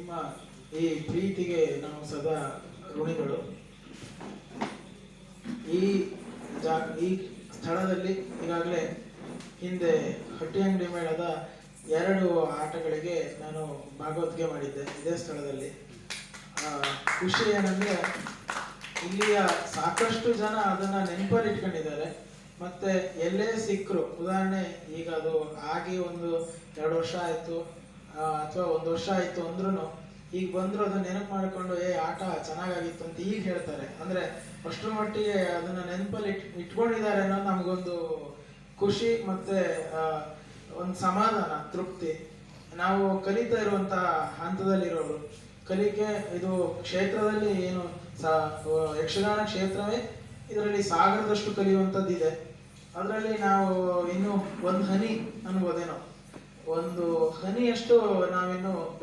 ನಿಮ್ಮ ಈ ಪ್ರೀತಿಗೆ ನಾವು ಸದಾ ಋಣಿಗಳು. ಈ ಜಾ, ಈ ಸ್ಥಳದಲ್ಲಿ ಈಗಾಗಲೇ ಹಿಂದೆ ಹಟ್ಟಿ ಅಂಗಡಿ ಮೇಳದ ಎರಡು ಆಟಗಳಿಗೆ ನಾನು ಭಾಗವತ್ಗೆ ಮಾಡಿದ್ದೆ ಇದೇ ಸ್ಥಳದಲ್ಲಿ. ಖುಷಿ ಏನಂದರೆ ಇಲ್ಲಿಯ ಸಾಕಷ್ಟು ಜನ ಅದನ್ನ ನೆನಪಲ್ಲಿ ಇಟ್ಕೊಂಡಿದ್ದಾರೆ ಮತ್ತೆ ಎಲ್ಲೇ ಸಿಕ್ಕರು ಉದಾಹರಣೆ ಈಗ ಅದು ಆಗಿ ಒಂದು ಎರಡು ವರ್ಷ ಆಯ್ತು. ಅಥವಾ ಒಂದು ವರ್ಷ ಆಯ್ತು ಅಂದ್ರೂ ಈಗ ಬಂದ್ರು ಅದನ್ನ ನೆನಪು ಮಾಡ್ಕೊಂಡು, ಏ, ಆಟ ಚೆನ್ನಾಗಾಗಿತ್ತು ಅಂತ ಈಗ ಹೇಳ್ತಾರೆ. ಅಂದ್ರೆ ಅಷ್ಟರ ಮಟ್ಟಿಗೆ ಅದನ್ನ ನೆನಪಲ್ಲಿ ಇಟ್, ಇಟ್ಕೊಂಡಿದ್ದಾರೆ ಅನ್ನೋದು ನಮಗೊಂದು ಖುಷಿ ಮತ್ತೆ ಒಂದು ಸಮಾಧಾನ, ತೃಪ್ತಿ. ನಾವು ಕಲಿತಾ ಇರುವಂತಹ ಹಂತದಲ್ಲಿರೋರು, ಕಲಿಕೆ ಇದು ಕ್ಷೇತ್ರದಲ್ಲಿ ಏನು ಸ ಯಕ್ಷಗಾನ ಕ್ಷೇತ್ರವೇ, ಇದರಲ್ಲಿ ಸಾಗರದಷ್ಟು ಕಲಿಯುವಂಥದ್ದಿದೆ. ಅದರಲ್ಲಿ ನಾವು ಇನ್ನು ಒಂದು ಹನಿ ಅನ್ಬೋದೇನೋ. ಒಂದು ಹನಿಯಷ್ಟು ನಾವಿನ್ನು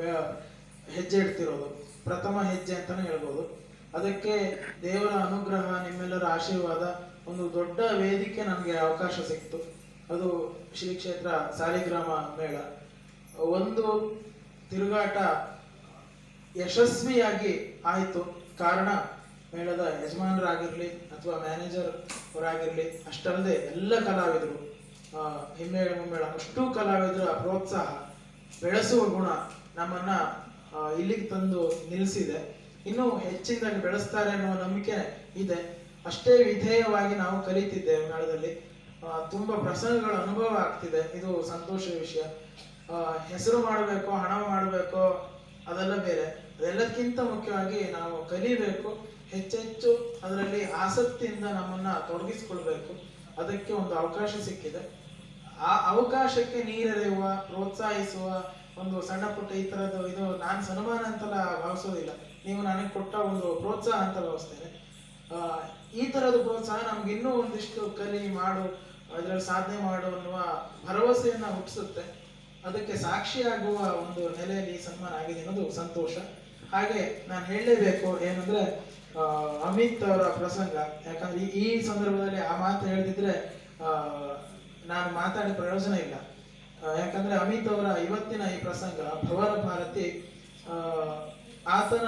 ಹೆಜ್ಜೆ ಇಡ್ತಿರೋದು. ಪ್ರಥಮ ಹೆಜ್ಜೆ ಅಂತಾನೆ ಹೇಳ್ಬೋದು. ಅದಕ್ಕೆ ದೇವರ ಅನುಗ್ರಹ, ನಿಮ್ಮೆಲ್ಲರ ಆಶೀರ್ವಾದ ಒಂದು ದೊಡ್ಡ ವೇದಿಕೆ ನಮಗೆ ಅವಕಾಶ ಸಿಕ್ತು. ಅದು ಶ್ರೀ ಕ್ಷೇತ್ರ ಸಾಲಿಗ್ರಾಮ ಮೇಳ. ಒಂದು ತಿರುಗಾಟ ಯಶಸ್ವಿಯಾಗಿ ಆಯಿತು. ಕಾರಣ ಮೇಳದ ಯಜಮಾನರಾಗಿರಲಿ ಅಥವಾ ಮ್ಯಾನೇಜರ್ ಅವರಾಗಿರಲಿ, ಅಷ್ಟಲ್ಲದೆ ಎಲ್ಲ ಕಲಾವಿದರು. ಹಿಮ್ಮೇಳ ಮುಮ್ಮೇಳ ಅಷ್ಟು ಕಲಾವಿದರ ಪ್ರೋತ್ಸಾಹ ಬೆಳೆಸುವ ಗುಣ ನಮ್ಮನ್ನ ಇಲ್ಲಿಗೆ ತಂದು ನಿಲ್ಲಿಸಿದೆ. ಇನ್ನು ಹೆಚ್ಚಿನದಾಗಿ ಬೆಳೆಸ್ತಾರೆ ಅನ್ನುವ ನಂಬಿಕೆ ಇದೆ. ಅಷ್ಟೇ ವಿಧೇಯವಾಗಿ ನಾವು ಕಲಿತಿದ್ದೇವೆ ಮೇಳದಲ್ಲಿ. ತುಂಬಾ ಪ್ರಸಂಗಗಳ ಅನುಭವ ಆಗ್ತಿದೆ. ಇದು ಸಂತೋಷದ ವಿಷಯ. ಹೆಸರು ಮಾಡಬೇಕು, ಹಣ ಮಾಡಬೇಕು, ಅದೆಲ್ಲ ಬೇರೆ. ಅದೆಲ್ಲಕ್ಕಿಂತ ಮುಖ್ಯವಾಗಿ ನಾವು ಕಲಿಬೇಕು. ಹೆಚ್ಚೆಚ್ಚು ಅದರಲ್ಲಿ ಆಸಕ್ತಿಯಿಂದ ನಮ್ಮನ್ನ ತೊಡಗಿಸ್ಕೊಳ್ಬೇಕು. ಅದಕ್ಕೆ ಒಂದು ಅವಕಾಶ ಸಿಕ್ಕಿದೆ. ಆ ಅವಕಾಶಕ್ಕೆ ನೀರೆರೆಯುವ, ಪ್ರೋತ್ಸಾಹಿಸುವ ಒಂದು ಸಣ್ಣ ಪುಟ್ಟ ಈ ಥರದ್ದು ಇದು ನಾನು ಸನ್ಮಾನ ಅಂತೆಲ್ಲ ಭಾವಿಸೋದಿಲ್ಲ. ನೀವು ನನಗೆ ಕೊಟ್ಟ ಒಂದು ಪ್ರೋತ್ಸಾಹ ಅಂತ ಭಾವಿಸ್ತೇನೆ. ಈ ತರದ ಪ್ರೋತ್ಸಾಹ ನಮ್ಗೆ ಇನ್ನೂ ಒಂದಿಷ್ಟು ಕಲಿ ಮಾಡು, ಅದರಲ್ಲಿ ಸಾಧನೆ ಮಾಡು ಅನ್ನುವ ಭರವಸೆಯನ್ನು ಹುಟ್ಟಿಸುತ್ತೆ. ಅದಕ್ಕೆ ಸಾಕ್ಷಿಯಾಗುವ ಒಂದು ನೆಲೆಯಲ್ಲಿ ಸನ್ಮಾನ ಆಗಿದೆ ಅನ್ನೋದು ಸಂತೋಷ. ಹಾಗೆ ನಾನು ಹೇಳಲೇಬೇಕು ಏನಂದ್ರೆ ಅಮಿತ್ ಅವರ ಪ್ರಸಂಗ. ಯಾಕಂದ್ರೆ ಈ- ಸಂದರ್ಭದಲ್ಲಿ ಆ ಮಾತು ಹೇಳದಿದ್ರೆ ನಾನು ಮಾತಾಡಿದ ಪ್ರಯೋಜನ ಇಲ್ಲ. ಯಾಕಂದ್ರೆ ಅಮಿತ್ ಅವರ ಇವತ್ತಿನ ಈ ಪ್ರಸಂಗ, ಭವನ ಭಾರತಿ ಆತನ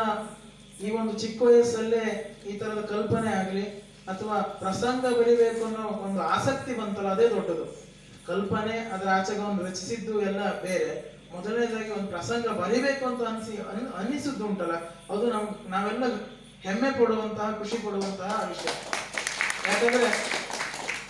ಈ ಒಂದು ಚಿಕ್ಕ ವಯಸ್ಸಲ್ಲೇ ಈ ತರದ ಕಲ್ಪನೆ ಆಗಲಿ, ಅಥವಾ ಪ್ರಸಂಗ ಬೆಳಿಬೇಕು ಅನ್ನೋ ಒಂದು ಆಸಕ್ತಿ ಬಂತಲ್ಲ ಅದೇ ದೊಡ್ಡದು. ಕಲ್ಪನೆ, ಅದರ ಆಚೆಗೆ ಒಂದು ರಚಿಸಿದ್ದು ಎಲ್ಲ ಬೇರೆ. ಮೊದಲನೇದಾಗಿ ಒಂದು ಪ್ರಸಂಗ ಬರಿಬೇಕು ಅಂತ ಅನಿಸಿ ಅನ್- ಅನ್ನಿಸಿದ್ದು ಉಂಟಲ್ಲ ಅದು ನಮ್ ನಾವೆಲ್ಲ ಹೆಮ್ಮೆ ಪಡುವಂತಹ, ಖುಷಿ ಪಡುವಂತಹ ವಿಷಯ. ಯಾಕಂದ್ರೆ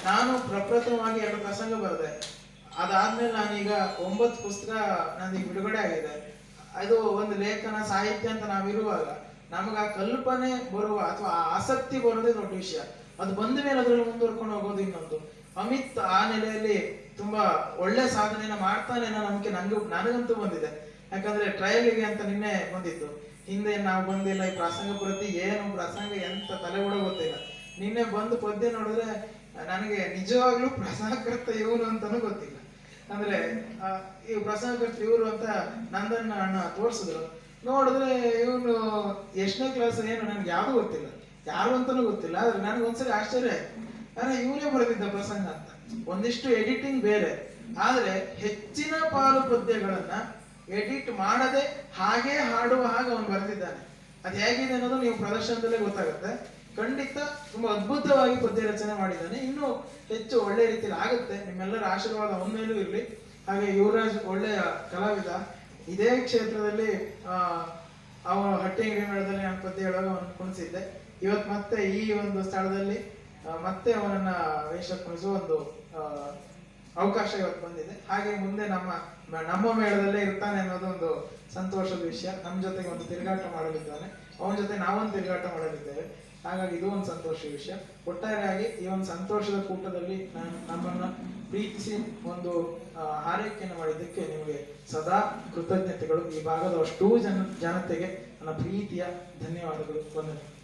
ನಾನು ಪ್ರಪ್ರಥಮವಾಗಿ ಎರಡು ಪ್ರಸಂಗ ಬರೆದೆ. ಅದಾದ್ಮೇಲೆ ನಾನೀಗ ಒಂಬತ್ತು ಪುಸ್ತಕ ನನಗೆ ಬಿಡುಗಡೆ ಆಗಿದೆ. ಅದು ಒಂದು ಲೇಖನ ಸಾಹಿತ್ಯ ಅಂತ ನಾವಿರುವಾಗ ನಮಗ ಆ ಕಲ್ಪನೆ ಬರುವ ಅಥವಾ ಆ ಆಸಕ್ತಿ ಬರೋದೇ ದೊಡ್ಡ ವಿಷಯ. ಅದು ಬಂದ ಮೇಲೆ ಅದರಲ್ಲಿ ಮುಂದುವರ್ಕೊಂಡು ಹೋಗೋದು ಇನ್ನೊಂದು. ಅಮಿತ್ ಆ ನೆಲೆಯಲ್ಲಿ ತುಂಬಾ ಒಳ್ಳೆ ಸಾಧನೆಯನ್ನ ಮಾಡ್ತಾನೆ ಅನ್ನೋ ನಂಬಿಕೆ ನಂಗೆ, ನನಗಂತೂ ಬಂದಿದೆ. ಯಾಕಂದ್ರೆ ಟ್ರಯಲ್ಗೆ ಅಂತ ನಿನ್ನೆ ಬಂದಿತ್ತು. ಹಿಂದೆ ನಾವು ಬಂದಿಲ್ಲ, ಈ ಪ್ರಸಂಗ ಪ್ರತಿ ಏನು ಪ್ರಸಂಗ ಎಂತ ತಲೆ ಗೊತ್ತಿಲ್ಲ. ನಿನ್ನೆ ಬಂದು ಪದ್ಯ ನೋಡಿದ್ರೆ ನನಗೆ ನಿಜವಾಗ್ಲೂ ಪ್ರಸಂಗಕರ್ತ ಇವನು ಅಂತಾನು ಗೊತ್ತಿಲ್ಲ. ಅಂದ್ರೆ ಈ ಪ್ರಸಂಗಕರ್ತ ಇವರು ಅಂತ ನಂದನ್ನ ಅಣ್ಣ ತೋರಿಸಿದ್ರು. ನೋಡಿದ್ರೆ ಇವನು ಎಷ್ಟನೇ ಕ್ಲಾಸ್ ಏನು ನನ್ಗೆ ಯಾವ್ದು ಗೊತ್ತಿಲ್ಲ. ಯಾರು ಅಂತಾನೂ ಗೊತ್ತಿಲ್ಲ. ಆದ್ರೆ ನನಗೆ ಒಂದ್ಸರಿ ಆಶ್ಚರ್ಯ ಆಯ್ತು. ಇವನೇ ಬರೆದಿದ್ದ ಪ್ರಸಂಗ ಅಂತ. ಒಂದಿಷ್ಟು ಎಡಿಟಿಂಗ್ ಬೇರೆ. ಆದರೆ ಹೆಚ್ಚಿನ ಪಾಲು ಪದ್ಯಗಳನ್ನ ಎಡಿಟ್ ಮಾಡದೆ ಹಾಗೆ ಹಾಡುವ ಹಾಗೆ ಅವನು ಬರೆದಿದ್ದಾನೆ. ಅದು ಹೇಗಿದೆ ಅನ್ನೋದು ನೀವು ಪ್ರದರ್ಶನದಲ್ಲೇ ಗೊತ್ತಾಗುತ್ತೆ. ಖಂಡಿತ ತುಂಬಾ ಅದ್ಭುತವಾಗಿ ಪದ್ಯ ರಚನೆ ಮಾಡಿದ್ದಾನೆ. ಇನ್ನು ಹೆಚ್ಚು ಒಳ್ಳೆ ರೀತಿಯಲ್ಲಿ ಆಗುತ್ತೆ. ನಿಮ್ಮೆಲ್ಲರ ಆಶೀರ್ವಾದ ಒಮ್ಮೆಲೂ ಮೇಲೂ ಇರಲಿ. ಹಾಗೆ ಯುವರಾಜ್ ಒಳ್ಳೆಯ ಕಲಾವಿದ. ಇದೇ ಕ್ಷೇತ್ರದಲ್ಲಿ ಅವನು ಹಟ್ಟಿ ಅಂಗಡಿ ಮೇಳದಲ್ಲಿ ನಾನು ಪದ್ಯ ಹೇಳುವಾಗ ಅವನು ಕುಣಿಸಿದ್ದೆ. ಇವತ್ತು ಮತ್ತೆ ಈ ಒಂದು ಸ್ಥಳದಲ್ಲಿ ಮತ್ತೆ ಅವರನ್ನ ವೇಷ ಕುಣಿಸುವ ಒಂದು ಅವಕಾಶ ಇವತ್ತು ಬಂದಿದೆ. ಹಾಗೆ ಮುಂದೆ ನಮ್ಮ ನಮ್ಮ ಮೇಳದಲ್ಲೇ ಇರ್ತಾನೆ ಅನ್ನೋದು ಒಂದು ಸಂತೋಷದ ವಿಷಯ. ನಮ್ಮ ಜೊತೆಗೆ ಒಂದು ತಿರುಗಾಟ ಮಾಡಲಿದ್ದಾನೆ. ಅವನ ಜೊತೆ ನಾವೊಂದು ತಿರುಗಾಟ ಮಾಡಲಿದ್ದೇವೆ. ಹಾಗಾಗಿ ಇದು ಒಂದು ಸಂತೋಷದ ವಿಷಯ. ಒಟ್ಟಾರೆಯಾಗಿ ಈ ಒಂದು ಸಂತೋಷದ ಕೂಟದಲ್ಲಿ ನಾನು ನಮ್ಮನ್ನ ಪ್ರೀತಿಸಿ ಒಂದು ಆರೈಕೆಯನ್ನು ಮಾಡಿದ್ದಕ್ಕೆ ನಿಮಗೆ ಸದಾ ಕೃತಜ್ಞತೆಗಳು. ಈ ಭಾಗದ ಅಷ್ಟೂ ಜನ, ಜನತೆಗೆ ನನ್ನ ಪ್ರೀತಿಯ ಧನ್ಯವಾದಗಳು. ವಂದನೆ.